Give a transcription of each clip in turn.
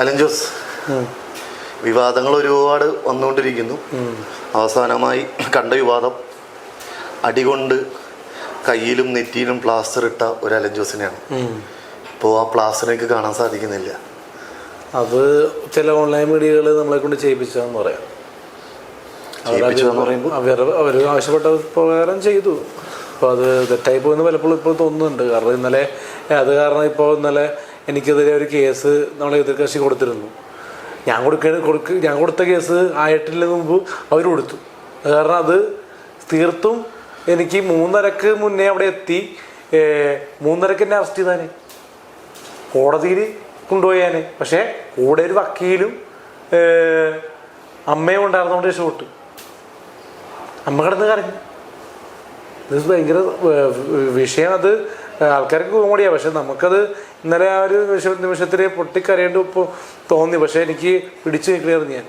Allen Jose. വിവാദങ്ങൾ ഒരുപാട് വന്നുകൊണ്ടിരിക്കുന്നു. അവസാനമായി കണ്ട വിവാദം. അടികൊണ്ട് കയ്യിലും നെറ്റിയിലും പ്ലാസ്റ്റർ ഇട്ട ഒരു അലഞ്ചോസിനെയാണ് ജോസിനെയാണ്. ഇപ്പോൾ ആ പ്ലാസ്റ്ററിനൊക്കെ കാണാൻ സാധിക്കുന്നില്ല. അത് ചില ഓൺലൈൻ മീഡിയകൾ നമ്മളെ കൊണ്ട് ചെയ്യിപ്പിച്ചതെന്ന് പറയാം അവർ അവർ ആവശ്യപ്പെട്ട പ്രകാരം ചെയ്തു. അപ്പോൾ അത് തെറ്റായി പോയെന്ന് പലപ്പോഴും ഇപ്പോൾ തോന്നുന്നുണ്ട്. കാരണം ഇന്നലെ അത് കാരണം ഇപ്പോൾ ഇന്നലെ എനിക്കെതിരെ ഒരു കേസ് നമ്മളെ എതിർകക്ഷി കൊടുത്തിരുന്നു. ഞാൻ കൊടുക്ക കൊടുക്ക ഞാൻ കൊടുത്ത കേസ് ആയിട്ടില്ല മുമ്പ് അവർ കൊടുത്തു. കാരണം അത് തീർത്തും എനിക്ക് മൂന്നരക്ക് മുന്നേ അവിടെ എത്തി മൂന്നരക്ക് എന്നെ അറസ്റ്റ് ചെയ്താനേ. കോടതിയിൽ കൊണ്ടുപോയാനെ. പക്ഷേ കൂടെ ഒരു വക്കീലും അമ്മയും ഉണ്ടായിരുന്നോണ്ട് ഷോട്ട് അമ്മ കിടന്ന് കരഞ്ഞു. ഇത് ഭയങ്കര വിഷയം അത് ആൾക്കാർക്ക് കോമഡിയാണ് പക്ഷെ നമുക്കത് ഇന്നലെ ആ ഒരു നിമിഷ നിമിഷത്തിൽ പൊട്ടിക്കരയേണ്ട ഇപ്പോൾ തോന്നി. പക്ഷെ എനിക്ക് പിടിച്ചു നിൽക്കുകയായിരുന്നു ഞാൻ.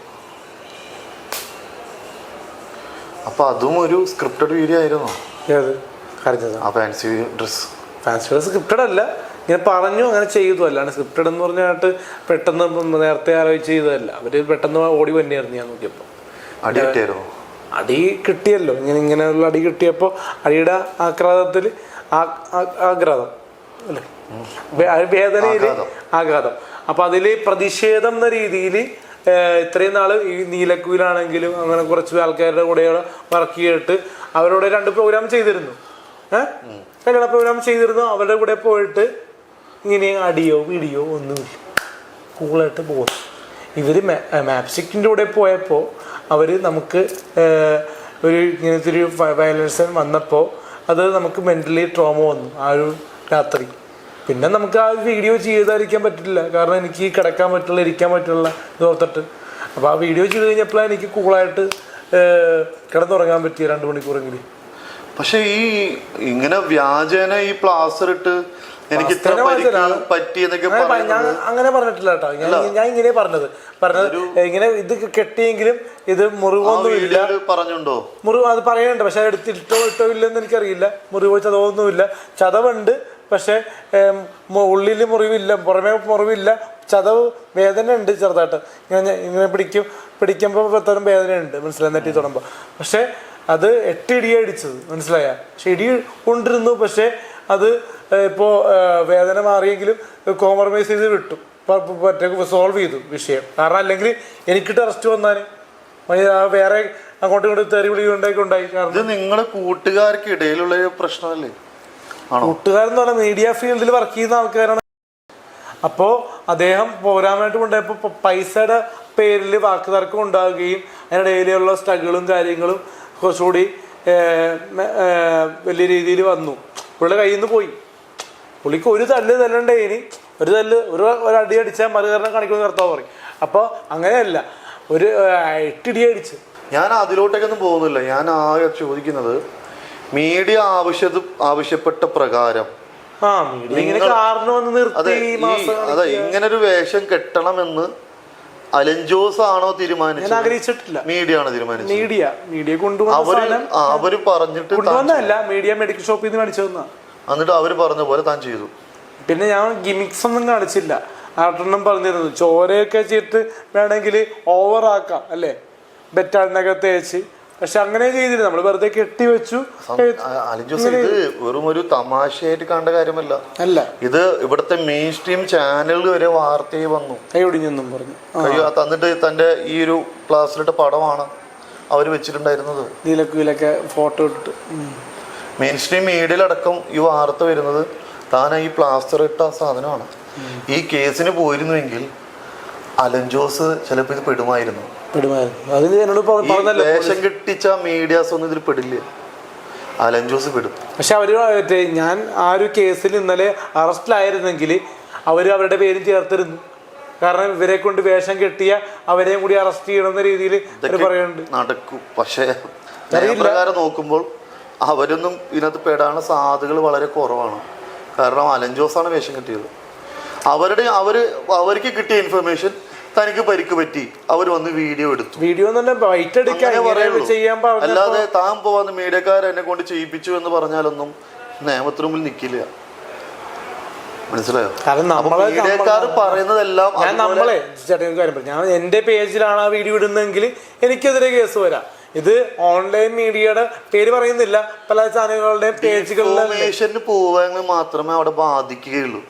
അപ്പൊ അതും ഒരു സ്ക്രിപ്റ്റഡ് വീഡിയോ ആയിരുന്നു? ഏത്? കരഞ്ഞത് ആ ഫാൻസി ഡ്രസ് ഫാൻസ് സ്ക്രിപ്റ്റഡ് അല്ല. ഇങ്ങനെ പറഞ്ഞു അങ്ങനെ ചെയ്തു. അല്ലാണ്ട് സ്ക്രിപ്റ്റഡ് എന്ന് പറഞ്ഞിട്ട് പെട്ടെന്ന് നേരത്തെ ആലോചിച്ച് ചെയ്തതല്ല. അവർ പെട്ടെന്ന് ഓടി തന്നെയായിരുന്നു ഞാൻ നോക്കിയപ്പോൾ അടി കിട്ടിയായിരുന്നു? അടി കിട്ടിയല്ലോ. ഇങ്ങനെ ഇങ്ങനെയുള്ള അടി കിട്ടിയപ്പോൾ അടിയുടെ ആഘാതത്തിൽ ആഘാതം. അല്ലേ? വേദനയിൽ ആഘാതം. അപ്പൊ അതിൽ പ്രതിഷേധം എന്ന രീതിയിൽ ഇത്രയും നാൾ ഈ നീലക്കുയിലാണെങ്കിലും അങ്ങനെ കുറച്ച് ആൾക്കാരുടെ കൂടെ വർക്ക് ചെയ്തിട്ട് അവരോട് രണ്ട് പ്രോഗ്രാം ചെയ്തിരുന്നു. ഏഹ് കല്യാണ പ്രോഗ്രാം ചെയ്തിരുന്നു. അവരുടെ കൂടെ പോയിട്ട് ഇങ്ങനെ അടിയോ വീഡിയോ ഒന്നുമില്ല. കൂളായിട്ട് പോകുന്നു. ഇവർ മാപ്സിക്കിന്റെ കൂടെ പോയപ്പോൾ അവർ നമുക്ക് ഒരു ഇങ്ങനത്തെ ഒരു വയലൻസ് വന്നപ്പോൾ അത് നമുക്ക് മെന്റലി ട്രോമ വന്നു ആ ഒരു രാത്രി. പിന്നെ നമുക്ക് ആ വീഡിയോ ചെയ്തായിരിക്കാൻ പറ്റില്ല. കാരണം എനിക്ക് കിടക്കാൻ പറ്റില്ല ഇരിക്കാൻ പറ്റില്ല ഇത് ഓർത്തിട്ട്. അപ്പോൾ ആ വീഡിയോ ചെയ്ത് കഴിഞ്ഞപ്പോഴാണ് എനിക്ക് കൂളായിട്ട് കിടന്നുറങ്ങാൻ പറ്റിയ രണ്ട് മണിക്കൂറെങ്കിലും. പക്ഷേ ഈ ഇങ്ങനെ വ്യാജേന ഈ പ്ലാസ്റ്റർ ഇട്ട് എനിക്ക് ഇത്ര ഞാൻ അങ്ങനെ പറഞ്ഞിട്ടില്ല കേട്ടോ. ഞാൻ ഇങ്ങനെ പറഞ്ഞത്. പറഞ്ഞത് ഇങ്ങനെ ഇത് കെട്ടിയെങ്കിലും ഇത് മുറിവൊന്നുമില്ല പറഞ്ഞുണ്ടോ? മുറിവ് അത് പറയുന്നുണ്ട് പക്ഷെ എടുത്തിട്ടോ എടുത്ത് ഇട്ടോ ഇല്ലെന്ന് എനിക്കറിയില്ല. മുറിവോ ചതവൊന്നുമില്ല ചതവുണ്ട്. പക്ഷെ ഉള്ളിൽ മുറിവില്ല. പുറമേ മുറിവില്ല. ചതവ് വേദന ഉണ്ട് ചെറുതായിട്ട് ഇങ്ങനെ ഇങ്ങനെ പിടിക്കും പിടിക്കുമ്പോ തരം വേദന ഉണ്ട് മനസ്സിലായി? നെറ്റി തുടങ്ങുമ്പോൾ പക്ഷെ അത് എട്ട് ഇടിയാണ് ഇടിച്ചത്. മനസ്സിലായ? പക്ഷെ ഇടി കൊണ്ടിരുന്നു. പക്ഷെ അത് ഇപ്പോൾ വേദന മാറിയെങ്കിലും കോംപ്രമൈസ് ചെയ്ത് വിട്ടു മറ്റേ സോൾവ് ചെയ്തു വിഷയം. കാരണം അല്ലെങ്കിൽ എനിക്കിട്ട് അറസ്റ്റ് വന്നാൽ വേറെ അങ്ങോട്ടും ഇങ്ങോട്ടും തെറി വിളി ഉണ്ടായി. ഉണ്ടായി കാരണം ഇത് നിങ്ങളുടെ കൂട്ടുകാർക്ക് ഇടയിലുള്ള ഒരു പ്രശ്നമല്ലേ? കൂട്ടുകാരെന്ന് പറഞ്ഞാൽ മീഡിയ ഫീൽഡിൽ വർക്ക് ചെയ്യുന്ന ആൾക്കാരാണ്. അപ്പോൾ അദ്ദേഹം പോരാനായിട്ട് കൊണ്ടുപോയപ്പോൾ പ- പൈസയുടെ പേരിൽ വാക്ക് തർക്കം ഉണ്ടാവുകയും അതിനിടയിലുള്ള സ്ട്രഗിളും കാര്യങ്ങളും കുറച്ചുകൂടി വലിയ രീതിയിൽ വന്നു. പുള്ളിയുടെ കയ്യിൽ നിന്ന് പോയി. പുള്ളിക്ക് ഒരു തല്ല് തല്ലണ്ടേ ഇനി. ഒരു തല്ല് ഒരു ഒരു അടി അടിച്ചാൽ മറുകരണം കാണിക്കുന്ന കർത്താവ് പറയും. അപ്പോൾ അങ്ങനെയല്ല ഒരു എട്ടിടി അടിച്ച്. ഞാൻ അതിലോട്ടേക്കൊന്നും പോകുന്നില്ല. ഞാൻ ആകെ ചോദിക്കുന്നത് മീഡിയ ആവശ്യ ആവശ്യപ്പെട്ട പ്രകാരം. ആ മീഡിയ ഇങ്ങനെ വന്ന് നിർത്തി അതെ ഇങ്ങനെ ഒരു വേഷം കെട്ടണമെന്ന് അലഞ്ചോസ് ആണോ തീരുമാനിച്ചത് ആഗ്രഹിച്ചിട്ടില്ല. മീഡിയ ആണ് തീരുമാനിച്ചത്? മീഡിയ. മീഡിയ കൊണ്ടുവന്ന അവർ പറഞ്ഞിട്ട് കൊണ്ടുവന്നല്ല മീഡിയ മെഡിക്കൽ ഷോപ്പിൽ നിന്ന് മേടിച്ചു തന്നാ. എന്നിട്ട് അവർ പറഞ്ഞ പോലെ താൻ ചെയ്തു. പിന്നെ ഞാൻ ഗിമിക്സ് ഒന്നും കാണിച്ചില്ല. ആട്ടെണ്ണം പറഞ്ഞിരുന്നു ചോരയൊക്കെ ചെയ്തിട്ട് വേണമെങ്കിൽ ഓവർ ആക്കാം അല്ലേ? ബെറ്റാളിനൊക്കെ തേച്ച്. പക്ഷെ അങ്ങനെ ചെയ്തില്ല. നമ്മൾ വെറുതെ കെട്ടിവെച്ചു ഇത് വെറും ഒരു തമാശയായിട്ട് കണ്ട കാര്യമല്ല. അല്ല. ഇത് ഇവിടുത്തെ മെയിൻ സ്ട്രീം ചാനലുകൾ വരെ വാർത്തയായി വന്നു. കൈയൊടിഞ്ഞെന്നും പറഞ്ഞു. അയ്യോ തന്നിട്ട് തന്റെ ഈ ഒരു ക്ലാസ്സിലിട്ട പടമാണ് അവർ വെച്ചിട്ടുണ്ടായിരുന്നത്. നീലക്കുയിലൊക്കെ ഫോട്ടോ ഇട്ടിട്ട്. മെയിൻ സ്ട്രീം മീഡിയയിലടക്കം ഈ വാർത്ത വരുന്നത് താൻ ഈ പ്ലാസ്റ്റർ ഇട്ട സാധനമാണ്. ഈ കേസിന് പോയിരുന്നുവെങ്കിൽ അലഞ്ചോസ് ചിലപ്പോൾ ഇത് പെടുമായിരുന്നു. പെടുമായിരുന്നു. അതിന് എന്നോട് പ- പറഞ്ഞല്ലോ വേഷം കെട്ടിച്ച മീഡിയാസ് ഒന്നും ഇതിൽ പെടില്ല. അലഞ്ചോസ് പെടും. പക്ഷെ അവർ മറ്റേ ഞാൻ ആ ഒരു കേസിൽ ഇന്നലെ അറസ്റ്റിലായിരുന്നെങ്കിൽ അവർ അവരുടെ പേരും ചേർത്തിരുന്നു. കാരണം ഇവരെ കൊണ്ട് വേഷം കെട്ടിയ അവരെയും കൂടി അറസ്റ്റ് ചെയ്യണമെന്ന രീതിയിൽ അവർ പറയുന്നുണ്ട്. നടക്കും. പക്ഷേ നിയമപ്രകാരം നോക്കുമ്പോൾ അവരൊന്നും ഇതിനകത്ത് പെടാനുള്ള സാധ്യതകൾ വളരെ കുറവാണ്. കാരണം അലഞ്ചോസാണ് വേഷം കിട്ടിയത്. അവരുടെ അവർ അവർക്ക് കിട്ടിയ ഇൻഫർമേഷൻ തനിക്ക് പരിക്ക് പറ്റി. അവർ വന്ന് വീഡിയോ എടുത്തു. വീഡിയോ ചെയ്യാൻ അല്ലാതെ താൻ പോവാന്ന് മീഡിയക്കാർ എന്നെ കൊണ്ട് ചെയ്യിപ്പിച്ചു എന്ന് പറഞ്ഞാലൊന്നും നിയമത്തിന് മുമ്പിൽ നിൽക്കില്ല മനസ്സിലായോ മീഡിയക്കാർ പറയുന്നതെല്ലാം ഞാൻ നമ്മളെ ചേട്ടൻ ഒരു കാര്യം ഞാൻ എന്റെ പേജിലാണ് ആ വീഡിയോ ഇടുന്നതെങ്കിൽ എനിക്കെതിരെ കേസ് വരാം. ഇത് ഓൺലൈൻ മീഡിയയുടെ പേര് പറയുന്നില്ല. പല ചാനലുകളുടെ പേജുകളിൽ പോവാൻ മാത്രമേ അവിടെ ബാധിക്കുകയുള്ളൂ.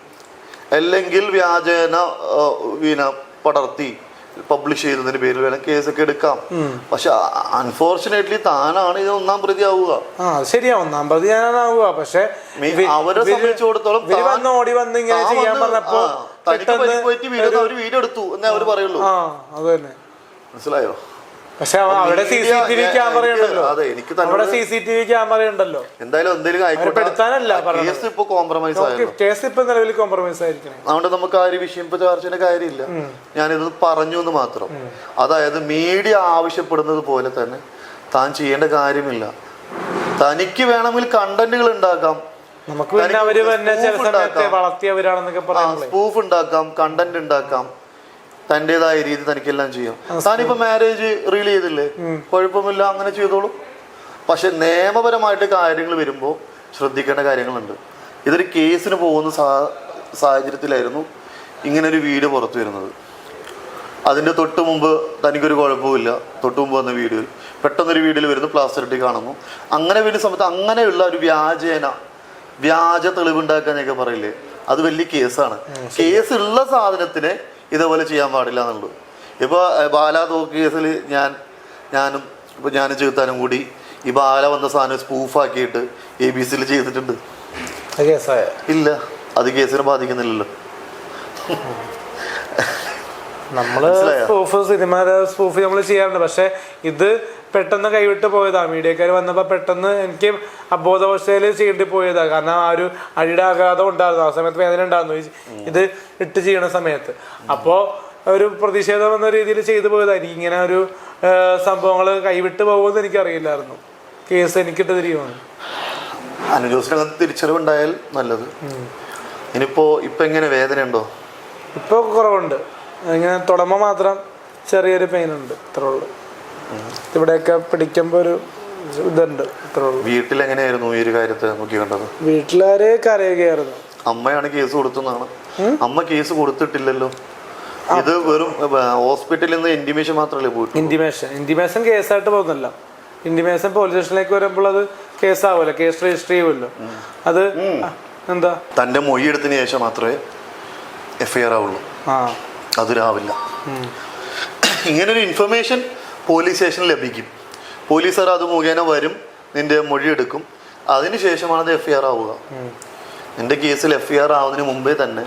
അല്ലെങ്കിൽ വ്യാജേന പിന്നെ പടർത്തി പബ്ലിഷ് ചെയ്തതിന്റെ പേരിൽ വേണം കേസൊക്കെ എടുക്കാം. പക്ഷെ അൺഫോർച്ചുനേറ്റ്ലി താനാണ് ഇത് ഒന്നാം പ്രതി ആവുക ശരിയാ ഒന്നാം പ്രതി ഞാനാവുക പക്ഷെ അവരെ സംബന്ധിച്ചിടത്തോളം വന്ന് ഓടി വന്ന് ഇങ്ങനെ ചെയ്യാൻ പറഞ്ഞപ്പോ തനിക്ക് പരിക്കുപറ്റി വീഴുന്ന അവർ വീഡിയോ എടുത്തു എന്നേ അവർ പറയുള്ളൂ. മനസ്സിലായോ? പക്ഷെ അവിടെ C C T V camera ഉണ്ടല്ലോ. അതെ, എനിക്ക് അവിടെ C C T V camera ഉണ്ടല്ലോ. എന്തായാലും എന്തെങ്കിലും ആയിക്കോട്ടെ. ഇപ്പൊ കോംപ്രമൈസ് കേസ് ഇപ്പൊ നിലവിൽ കോംപ്രമൈസ് ആയിരിക്കണം. അതുകൊണ്ട് നമുക്ക് ആ ഒരു വിഷയം ഇപ്പൊ ചർച്ചയുടെ കാര്യമില്ല. ഞാനിത് പറഞ്ഞു എന്ന് മാത്രം. അതായത് മീഡിയ ആവശ്യപ്പെടുന്നത് പോലെ തന്നെ താൻ ചെയ്യേണ്ട കാര്യമില്ല. തനിക്ക് വേണമെങ്കിൽ കണ്ടന്റുകൾ ഉണ്ടാക്കാം. നമുക്ക് സ്പൂഫ് ഉണ്ടാക്കാം. കണ്ടന്റ് ഉണ്ടാക്കാം. തന്റേതായ രീതി തനിക്കെല്ലാം ചെയ്യാം. താനിപ്പോ മാരേജ് റീൽ ചെയ്തില്ലേ? കുഴപ്പമില്ല അങ്ങനെ ചെയ്തോളൂ. പക്ഷെ നിയമപരമായിട്ട് കാര്യങ്ങൾ വരുമ്പോൾ ശ്രദ്ധിക്കേണ്ട കാര്യങ്ങളുണ്ട്. ഇതൊരു കേസിന് പോകുന്ന സാ സാഹചര്യത്തിലായിരുന്നു ഇങ്ങനെ ഒരു വീട് പുറത്തു വരുന്നത്. അതിന്റെ തൊട്ട് മുമ്പ് തനിക്കൊരു കുഴപ്പമില്ല തൊട്ട് മുമ്പ് വന്ന വീട്. പെട്ടെന്നൊരു വീഡിയോയിൽ വരുന്നു പ്ലാസ്റ്റർ ഇട്ടി കാണുന്നു. അങ്ങനെ വരുന്ന സമയത്ത് അങ്ങനെയുള്ള ഒരു വ്യാജേന വ്യാജ തെളിവുണ്ടാക്കാന്നൊക്കെ പറയില്ലേ? അത് വലിയ കേസാണ്. കേസുള്ള സാധനത്തിനെ ഇതേപോലെ ചെയ്യാൻ പാടില്ല എന്നുള്ളത് ഇപ്പോൾ ബാല തോക്ക് കേസിൽ ഞാൻ ഞാനും ഇപ്പോൾ ഞാനും ചെയ്താനും കൂടി ഈ ബാല വന്ന സാധനം സ്പൂഫാക്കിയിട്ട് എ ബി സിയിൽ ചെയ്തിട്ടുണ്ട്. ഇല്ല. അത് കേസിനെ ബാധിക്കുന്നില്ലല്ലോ. നമ്മൾ പ്രൂഫ് സിനിമയുടെ സ്പൂഫ് നമ്മൾ ചെയ്യാറുണ്ട്. പക്ഷെ ഇത് പെട്ടെന്ന് കൈവിട്ട് പോയതാ. മീഡിയക്കാർ വന്നപ്പോൾ പെട്ടെന്ന് എനിക്ക് അബോധവസ്ഥയിൽ ചെയ്യേണ്ടി പോയതാ. കാരണം ആ ഒരു അടിയുടെ ആഘാതം ഉണ്ടായിരുന്നു. ആ സമയത്ത് വേദന ഉണ്ടായിരുന്നു. ഇത് ഇട്ട് ചെയ്യണ സമയത്ത്. അപ്പോ ഒരു പ്രതിഷേധം എന്ന രീതിയിൽ ചെയ്തു പോയതായിരിക്കും ഇങ്ങനെ ഒരു സംഭവങ്ങൾ കൈവിട്ട് പോകുമെന്ന് എനിക്കറിയില്ലായിരുന്നു. കേസ് എനിക്കിട്ട് അനുജോസിനകത്ത് തിരിച്ചറിവുണ്ടായാൽ നല്ലത്. ഇനിയിപ്പോ ഇപ്പൊ എങ്ങനെ? വേദന ഉണ്ടോ ഇപ്പോൾ കുറവുണ്ട്. ഇങ്ങനെ തുടമ മാത്രം ചെറിയൊരു പെയിൻ ഉണ്ട് ഇത്രേ ഉള്ളൂ. ഇവിടെയൊക്കെ പിടിക്കുമ്പോൾ ഒരു ഇതുണ്ട് ഇത്രേ ഉള്ളൂ. വീട്ടിൽ എങ്ങനെയായിരുന്നു ഈ ഒരു കാര്യത്തെ നോക്കി കണ്ടത്? വീട്ടിലാര് കരയുകയായിരുന്നു? അമ്മയാണ് കേസ് കൊടുത്തെന്നാണ് അമ്മ കേസ് കൊടുത്തിട്ടില്ലല്ലോ. ഇത് വെറും ഹോസ്പിറ്റലിൽ നിന്ന് ഇന്റിമേഷൻ മാത്രമല്ലേ പോയിട്ട് ഇന്റിമേഷൻ ഇന്റിമേഷൻ കേസായിട്ട് പോകുന്നില്ല. ഇന്റിമേഷൻ പോലീസ് സ്റ്റേഷനിലേക്ക് വരുമ്പോൾ അത് കേസാവുമല്ലോ കേസ് രജിസ്റ്റർ ചെയ്യുമല്ലോ അത് എന്താ? തന്റെ മൊഴി എടുത്തതിന് ശേഷം മാത്രമേ എഫ്ഐആർ ആവുള്ളൂ. ആ. അതൊരാവില്ല. ഇങ്ങനൊരു ഇൻഫർമേഷൻ പോലീസ് സ്റ്റേഷനിൽ ലഭിക്കും. പോലീസുകാർ അത് മുഖേന വരും നിന്റെ മൊഴി എടുക്കും. അതിനുശേഷമാണ് അത് എഫ് ഐ ആർ ആവുക. നിന്റെ കേസിൽ എഫ് ഐ ആർ ആവുന്നതിന് മുമ്പേ തന്നെ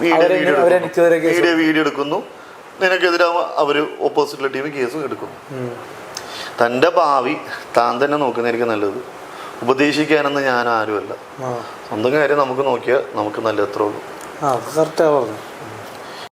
വീഡിയോ വീഡിയോ എടുക്കുന്നു. നിനക്കെതിരെ അവർ ഓപ്പോസിറ്റുള്ള ടീം കേസും എടുക്കും തന്റെ ഭാവി താൻ തന്നെ നോക്കുന്നതായിരിക്കും നല്ലത്. ഉപദേശിക്കാനൊന്നും ഞാൻ ആരുമല്ല. സ്വന്തം കാര്യം നമുക്ക് നോക്കിയാൽ നമുക്ക് നല്ല എത്ര ഉള്ളൂ.